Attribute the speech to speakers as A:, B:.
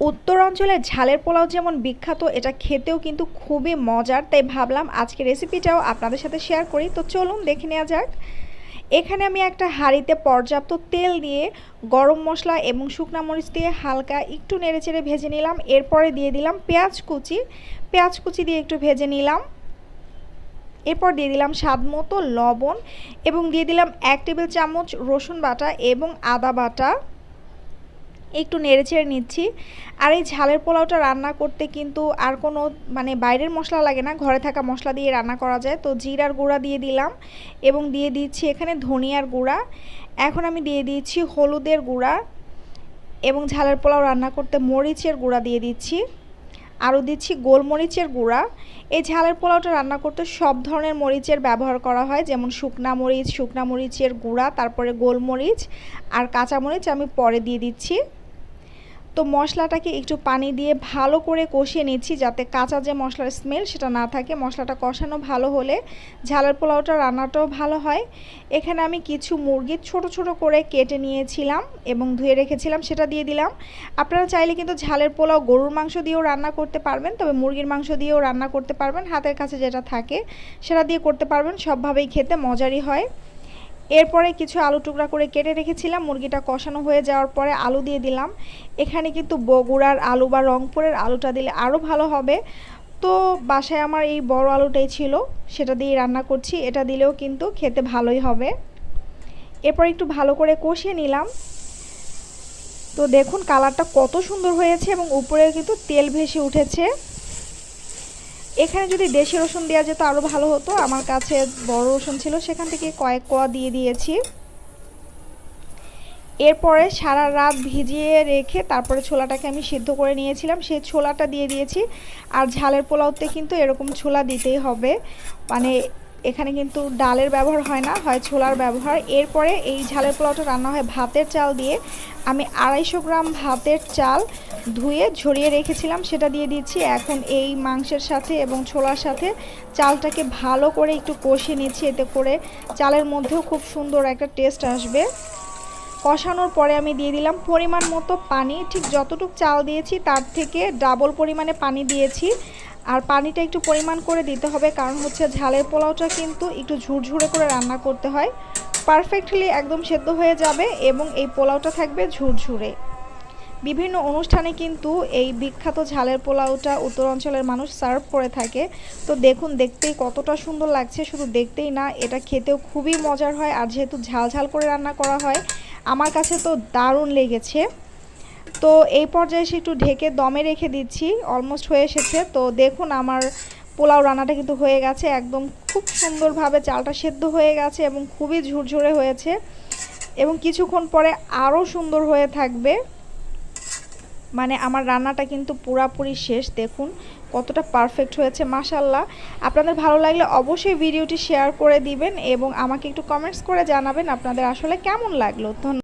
A: উত্তর অঞ্চলের ঝালের পোলাও যেমন বিখ্যাত, এটা খেতেও কিন্তু খুবই মজার। তাই ভাবলাম আজকে রেসিপিটাও আপনাদের সাথে শেয়ার করি। তো চলুন দেখে নেওয়া যাক। এখানে আমি একটা হাঁড়িতে পর্যাপ্ত তেল দিয়ে গরম মশলা এবং শুকনা মরিচ দিয়ে হালকা একটু নেড়েচেড়ে ভেজে নিলাম। এরপরে দিয়ে দিলাম পেঁয়াজ কুচি। পেঁয়াজ কুচি দিয়ে একটু ভেজে নিলাম। এরপর দিয়ে দিলাম স্বাদ মতো লবণ এবং দিয়ে দিলাম এক টেবিল চামচ রসুন বাটা এবং আদা বাটা। একটু নেড়ে ছেড়ে নিচ্ছি। আর এই ঝালের পোলাওটা রান্না করতে কিন্তু আর কোনো মানে বাইরের মশলা লাগে না, ঘরে থাকা মশলা দিয়ে রান্না করা যায়। তো জিরার গুঁড়া দিয়ে দিলাম এবং দিয়ে দিচ্ছি এখানে ধনিয়ার গুঁড়া। এখন আমি দিয়ে দিচ্ছি হলুদের গুঁড়া এবং ঝালের পোলাও রান্না করতে মরিচের গুঁড়া দিয়ে দিচ্ছি। আরও দিচ্ছি গোলমরিচের গুঁড়া। এই ঝালের পোলাওটা রান্না করতে সব ধরনের মরিচের ব্যবহার করা হয়, যেমন শুকনা মরিচ, শুকনা মরিচের গুঁড়া, তারপরে গোলমরিচ আর কাঁচামরিচ আমি পরে দিয়ে দিচ্ছি। তো মশলাটাকে একটু পানি দিয়ে ভালো করে কষিয়ে নিচ্ছি যাতে কাঁচা যে মশলার স্মেল সেটা না থাকে। মশলাটা কষানো ভালো হলে ঝালের পোলাওটা রান্নাটাও ভালো হয়। এখানে আমি কিছু মুরগি ছোট ছোট করে কেটে নিয়েছিলাম এবং ধুয়ে রেখেছিলাম, সেটা দিয়ে দিলাম। আপনারা চাইলে কিন্তু ঝালের পোলাও গরুর মাংস দিয়েও রান্না করতে পারবেন, তবে মুরগির মাংস দিয়েও রান্না করতে পারবেন। হাতের কাছে যেটা থাকে, সেটা দিয়ে করতে পারবেন। সবভাবেই খেতে মজারই হয়। এরপরে কিছু আলু টুকরা করে কেটে রেখেছিলাম, মুরগিটা কষানো হয়ে যাওয়ার পরে আলু দিয়ে দিলাম। এখানে কিন্তু বগুড়ার আলু বা রংপুরের আলুটা দিলে আরও ভালো হবে। তো বাসায় আমার এই বড় আলুটাই ছিল, সেটা দিয়ে রান্না করছি, এটা দিলেও কিন্তু খেতে ভালোই হবে। এরপর একটু ভালো করে কষিয়ে নিলাম। তো দেখুন, কালারটা কত সুন্দর হয়েছে এবং উপরেও কিন্তু তেল ভেসে উঠেছে। এখানে যদি দেশি রসুন দেওয়া যেত আরও ভালো হতো। আমার কাছে বড় রসুন ছিল, সেখান থেকে কয়েক কোয়া দিয়ে দিয়েছি। এরপরে সারা রাত ভিজিয়ে রেখে তারপরে ছোলাটাকে আমি সিদ্ধ করে নিয়েছিলাম। সেই ছোলাটা দিয়ে দিয়েছি। আর ঝালের পোলাওতে কিন্তু এরকম ছোলা দিতেই হবে। মানে এখানে কিন্তু ডালের ব্যবহার হয় না, হয় ছোলার ব্যবহার। এরপরে এই ঝালের পোলাওটা রান্না হয় ভাতের চাল দিয়ে। আমি আড়াইশো গ্রাম ভাতের চাল ধুয়ে ঝরিয়ে রেখেছিলাম, সেটা দিয়ে দিচ্ছি। এখন এই মাংসের সাথে এবং ছোলার সাথে চালটাকে ভালো করে একটু কষিয়ে নিচ্ছি, এতে করে চালের মধ্যেও খুব সুন্দর একটা টেস্ট আসবে। কষানোর পরে আমি দিয়ে দিলাম পরিমাণ মতো পানি। ঠিক যতটুকু চাল দিয়েছি, তার থেকে ডাবল পরিমাণে পানি দিয়েছি। আর পানিটা একটু পরিমাণ করে দিতে হবে, কারণ হচ্ছে ঝালের পোলাওটা কিন্তু একটু ঝুরঝুরে করে রান্না করতে হয়। পারফেক্টলি একদম সেদ্ধ হয়ে যাবে এবং এই পোলাওটা থাকবে ঝুরঝুরে। বিভিন্ন অনুষ্ঠানে কিন্তু এই বিখ্যাত ঝালের পোলাওটা উত্তর অঞ্চলের মানুষ সার্ভ করে থাকে। তো দেখুন, দেখতেই কতটা সুন্দর লাগছে, শুধু দেখতেই না, এটা খেতেও খুবই মজার হয়। আর যেহেতু ঝাল ঝাল করে রান্না করা হয় আমার কাছে তো দারুণ লেগেছে। তো এই পর্যায়ে এসে একটু ঢেকে দমে রেখে দিচ্ছি অলমোস্ট হয়ে এসেছে। তো দেখুন আমার পোলাও রান্নাটা কিন্তু হয়ে গেছে, একদম খুব সুন্দরভাবে চালটা সেদ্ধ হয়ে গেছে এবং খুবই ঝুরঝুরে হয়েছে এবং কিছুক্ষণ পরে আরও সুন্দর হয়ে থাকবে। মানে আমার রান্নাটা কিন্তু পুরাপুরি শেষ, দেখুন কতটা পারফেক্ট হয়েছে মাসাল্লাহ আপনাদের ভালো লাগলে অবশ্যই ভিডিওটি শেয়ার করে দিবেন এবং আমাকে একটু কমেন্টস করে জানাবেন আপনাদের আসলে কেমন লাগল। ধন্যবাদ।